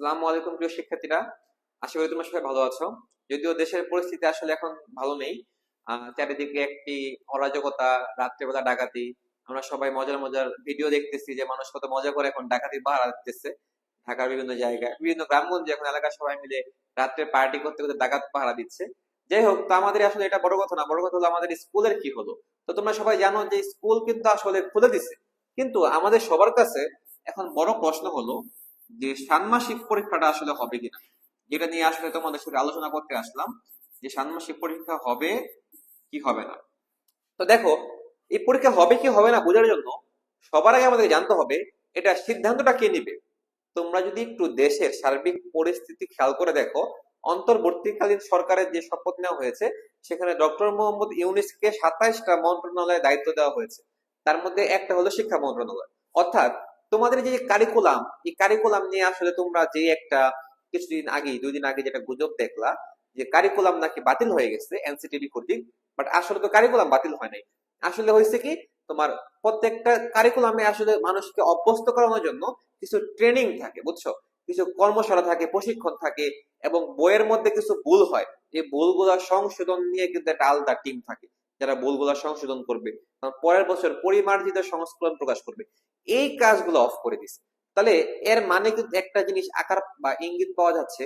আসসালামু আলাইকুম প্রিয় শিক্ষার্থীরা। আশা করি তোমরা সবাই ভালো আছো। যদিও দেশের পরিস্থিতি আসলে এখন ভালো নেই। চারিদিকে একটি অরাজকতা, রাত্রেবেলা ডাকাতি। আমরা সবাই মজার মজার ভিডিও দেখতেছি যে মানুষ কত মজা করে এখন ডাকাতি পাহারা দিতেছে ঢাকার বিভিন্ন জায়গায়। বিভিন্ন গ্রামগঞ্জে এখন এলাকার সবাই মিলে রাত্রে পার্টি করতে করতে ডাকাত পাহারা দিচ্ছে। যাই হোক, তো আমাদের আসলে এটা বড় কথা না। বড় কথা হলো আমাদের স্কুলের কি হলো? তো তোমরা সবাই জানো যে স্কুল কিন্তু আসলে খুলে দিছে। কিন্তু আমাদের সবার কাছে এখন বড় প্রশ্ন হলো যে ষান্মাসিক পরীক্ষাটা আসলে হবে কিনা, যেটা নিয়ে আসলে তোমাদের সাথে আলোচনা করতে আসলাম, যে ষান্মাসিক পরীক্ষা হবে কি হবে না। তো দেখো, এই পরীক্ষা হবে কি হবে না বোঝার জন্য সবার আগে আমাদের জানতে হবে এটা সিদ্ধান্তটা কে নিবে। তোমরা যদি একটু দেশের সার্বিক পরিস্থিতি খেয়াল করে দেখো, অন্তর্বর্তীকালীন সরকারের যে শপথ নেওয়া হয়েছে, সেখানে ডক্টর মোহাম্মদ ইউনিসকে সাতাইশটা মন্ত্রণালয়ে দায়িত্ব দেওয়া হয়েছে। তার মধ্যে একটা হলো শিক্ষা মন্ত্রণালয়। অর্থাৎ তোমাদের যে কারিকুলাম এই কারিকুলাম নিয়ে আসলে তোমরা যে একটা কিছুদিন আগে দুই দিন আগে যেটা গুজব দেখলা, যে কারিকুলাম নাকি বাতিল হয়ে গেছে এনসিটিভি কর্তৃক বাট আসলে তো কারিকুলাম বাতিল হয় নাই। আসলে হয়েছে কি, তোমার প্রত্যেকটা কারিকুলামে আসলে মানুষকে অভ্যস্ত করানোর জন্য কিছু ট্রেনিং থাকে, বুঝছ? কিছু কর্মশালা থাকে, প্রশিক্ষণ থাকে, এবং বইয়ের মধ্যে কিছু ভুল হয়। এই ভুলগুলা সংশোধন নিয়ে কিন্তু একটা আলাদা টিম থাকে, যারা ভুলগুলা সংশোধন করবে। পরের বছর পরিমার্জিত সংস্করণ প্রকাশ করবে। এই কাজগুলো অফ করে দিছে তাহলে এর মানে কিন্তু একটা জিনিস আকার বা ইঙ্গিত পাওয়া যাচ্ছে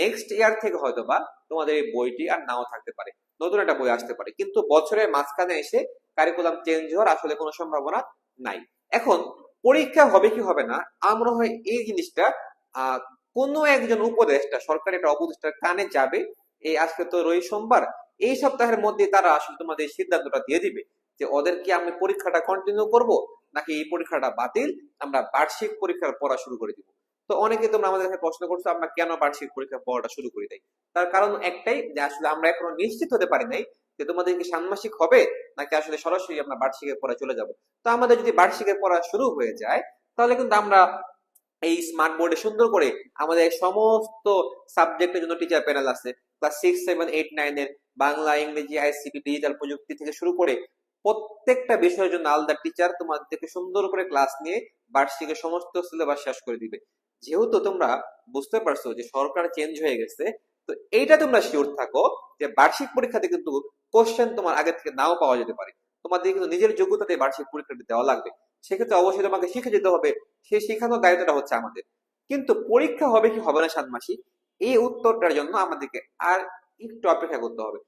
নেক্সট ইয়ার থেকে হয়তো বা তোমাদের এই বইটি আর নাও থাকতে পারে। নতুন একটা বই আসতে পারে। কিন্তু বছরের মাঝখানে এসে কারিকুলাম চেঞ্জ হওয়ার আসলে কোনো সম্ভাবনা নাই। এখন পরীক্ষা হবে কি হবে না, আমরা হয় এই জিনিসটা কোনো একজন উপদেষ্টা, সরকারি একটা উপদেষ্টার কানে যাবে, এই আজকে তো রবি সোমবার, এই সপ্তাহের মধ্যে তারা আসলে তোমাদের সিদ্ধান্তটা দিয়ে দিবে যে ওদের কি আমি পরীক্ষাটা কন্টিনিউ করব। নাকি এই পরীক্ষাটা বাতিল, আমরা বার্ষিক পরীক্ষার পড়া শুরু করে দিব। তো অনেকে তোমরা আমাদের কাছে প্রশ্ন করছ, আমরা কেন বার্ষিক পরীক্ষার পড়াটা শুরু করে দেই তার কারণ একটাই, যে আসলে আমরা এখনও নিশ্চিত হতে পারি নাই যে তোমাদের কি ষান্মাসিক হবে, নাকি আসলে সরাসরি আমরা বার্ষিকের পড়া চলে যাব। তো আমাদের যদি বার্ষিকের পড়া শুরু হয়ে যায়, তাহলে কিন্তু আমরা এই স্মার্ট বোর্ডে সুন্দর করে আমাদের সমস্ত সাবজেক্টের জন্য টিচার প্যানেল আছে। Class six seven eight nine এর বাংলা, ইংরেজি আইসিটি ডিজিটাল প্রযুক্তি থেকে শুরু করে প্রত্যেকটা বিষয়ের জন্য আলাদা টিচার তোমাদেরকে সুন্দর করে ক্লাস নিয়ে বার্ষিকের সমস্ত সিলেবাস শেষ করে দিবে। যেহেতু তোমরা বুঝতে পারছ যে সরকার চেঞ্জ হয়ে গেছে, তো এইটা তোমরা শিওর থাকো যে বার্ষিক পরীক্ষাতে কিন্তু কোশ্চেন তোমার আগে থেকে নাও পাওয়া যেতে পারে। তোমাদের কিন্তু নিজের যোগ্যতাতে বার্ষিক পরীক্ষাটি দেওয়া লাগবে। সেক্ষেত্রে অবশ্যই তোমাকে শিখে যেতে হবে। সেই শেখানোর দায়িত্বটা হচ্ছে আমাদের। কিন্তু পরীক্ষা হবে কি হবে না সাত মাসি এই উত্তরটার জন্য আমাদেরকে আর একটু অপেক্ষা করতে হবে।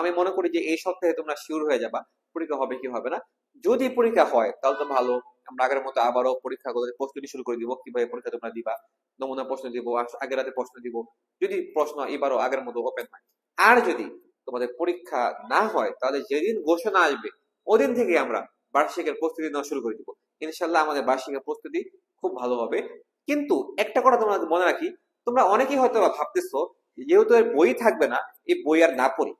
আমি মনে করি যে এই সপ্তাহে তোমরা শিওর হয়ে যাবা। পরীক্ষা হবে কি হবে না। যদি পরীক্ষা হয়, তাহলে তো ভালো। আমরা আগের মতো আবারও পরীক্ষা প্রস্তুতি শুরু করে দিব, কীভাবে পরীক্ষা তোমরা দিবা, নমুনা প্রশ্ন দিব আগের রাতে প্রশ্ন দিব। যদি প্রশ্ন এবারও আগের মতো ওপেন হয়। আর যদি তোমাদের পরীক্ষা না হয়, তাহলে যেদিন ঘোষণা আসবে, ওদিন থেকে আমরা বার্ষিকের প্রস্তুতি নেওয়া শুরু করে দিব। ইনশাল্লাহ আমাদের বার্ষিকের প্রস্তুতি খুব ভালো হবে। কিন্তু একটা কথা তোমরা মনে রাখি, তোমরা অনেকেই হয়তো ভাবতেছো, যেহেতু বই থাকবে না, এই বই আর না পড়ি।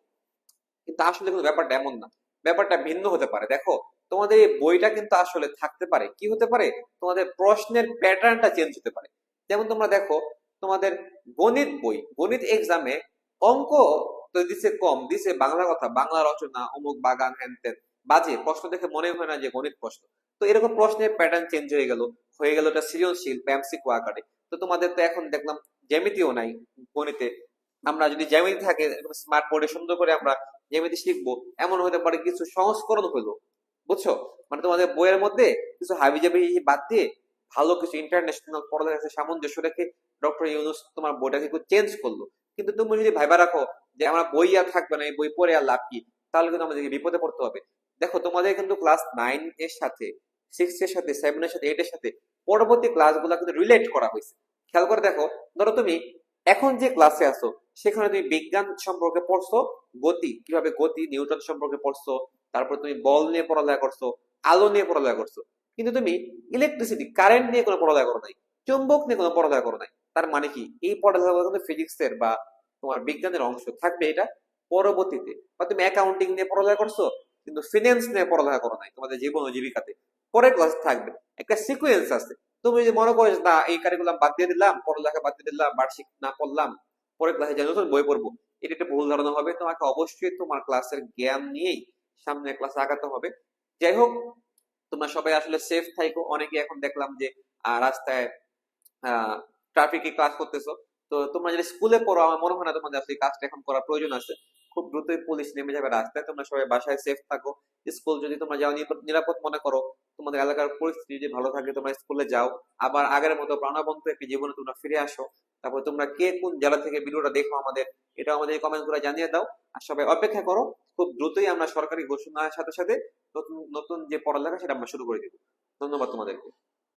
কিন্তু আসলে কোনো ব্যাপারটা এমন না। ব্যাপারটা ভিন্ন হতে পারে। দেখো, তোমাদের এই বইটা কিন্তু আসলে থাকতে পারে। কি হতে পারে? তোমাদের প্রশ্নের প্যাটার্নটা চেঞ্জ হতে পারে। যেমন তোমরা দেখো, তোমাদের গণিত বই, গণিত এক্সামে অঙ্ক তো দিছে কম, দিছে বাংলা কথা, বাংলা রচনা, অমুক বাগান হ্যান বাজে, প্রশ্ন দেখে মনে হয় না যে গণিত প্রশ্ন। তো এরকম প্রশ্নের প্যাটার্ন চেঞ্জ হয়ে গেল হয়ে গেল এটা সৃজনশীল ব্যামসিক আকারে। তো তোমাদের তো এখন দেখলাম জ্যামিতিও নাই গণিতে। আমরা যদি জ্যামিতি থাকে স্মার্ট বোর্ডে সুন্দর করে আমরা জ্যামিতি শিখব এমন হতে পারে কিছু সংস্করণ হলো। বুঝছ? মানে তোমাদের বইয়ের মধ্যে কিছু হাবি জাবি বাদ দিয়ে ভালো কিছু ইন্টারন্যাশনাল পড়ালেখার সামঞ্জস্য রেখে ডক্টর ইউনুস তোমার বইটাকে একটু চেঞ্জ করল। কিন্তু তুমি যদি ভাইবা রাখো যে আমার বই আর থাকবে না, এই বই পড়ে আর লাভ কি? তাহলে কিন্তু আমাদেরকে বিপদে পড়তে হবে। দেখো, তোমাদের কিন্তু ক্লাস নাইন এর সাথে সিক্স এর সাথে সেভেন এর সাথে এইট এর সাথে পরবর্তী ক্লাস ক্লাসগুলো কিন্তু রিলেট করা হয়েছে। খেয়াল করে দেখো, ধরো তুমি এখন যে ক্লাসে আসো সেখানে তুমি বিজ্ঞান সম্পর্কে পড়ছো, গতি, কীভাবে গতি, নিউটন সম্পর্কে পড়ছো, তারপর তুমি বল নিয়ে পড়ালেখা করছ, আলো নিয়ে পড়ালেখা করছ, কিন্তু তুমি ইলেকট্রিসিটি কারেন্ট নিয়ে কোনো পড়ালেখা করো নাই, চুম্বক নিয়ে কোনো পড়ালেখা করো নাই, তার মানে কি? এই পড়ালেখা কিন্তু ফিজিক্সের বা তোমার বিজ্ঞানের অংশ, থাকবে এটা পরবর্তীতে। বা তুমি অ্যাকাউন্টিং নিয়ে পড়ালেখা করছ, কিন্তু ফিনান্স নিয়ে পড়ালেখা করো নাই, তোমাদের জীবন ও জীবিকাতে। পরের ক্লাস থাকবে, একটা সিকুয়েন্স আছে তুমি যদি মনে করো না, এই কারিকুলাম বাদ দিয়ে দিলাম, পড়ালেখা বাদ দিয়ে দিলাম বার্ষিক না পড়লাম, পরের ক্লাসে যাই, নতুন বই পড়ব। এটা একটা ভুল ধারণা হবে। তোমাকে অবশ্যই তোমার ক্লাসের জ্ঞান নিয়েই সামনে ক্লাসে আগাতে হবে। যাই হোক, তোমরা সবাই আসলে সেফ থাইকো। অনেকে এখন দেখলাম যে রাস্তায় ট্রাফিকে ক্লাস করতেছো। তো তোমরা যদি স্কুলে পড়ো, আমার মনে হয় না তোমাদের আসলে কাজটা এখন করার প্রয়োজন আছে। খুব দ্রুতই পুলিশ নেমে যাবে রাস্তায়। তোমরা সবাই বাসায় সেফ থাকো। স্কুল যদি তোমরা যাও, নিরাপদ মনে করো। তোমাদের এলাকার পরিস্থিতি যদি ভালো থাকে, তোমরা স্কুলে যাও। আবার আগের মতো প্রাণবন্ত একটি জীবনে তোমরা ফিরে আসো। তারপর তোমরা কে কোন জেলা থেকে ভিডিওটা দেখো আমাদের এটা আমাদের কমেন্ট করে জানিয়ে দাও। আর সবাই অপেক্ষা করো, খুব দ্রুতই আমরা সরকারি ঘোষণার সাথে সাথে নতুন নতুন যে পড়ালেখা, সেটা আমরা শুরু করে দিব। ধন্যবাদ তোমাদেরকে।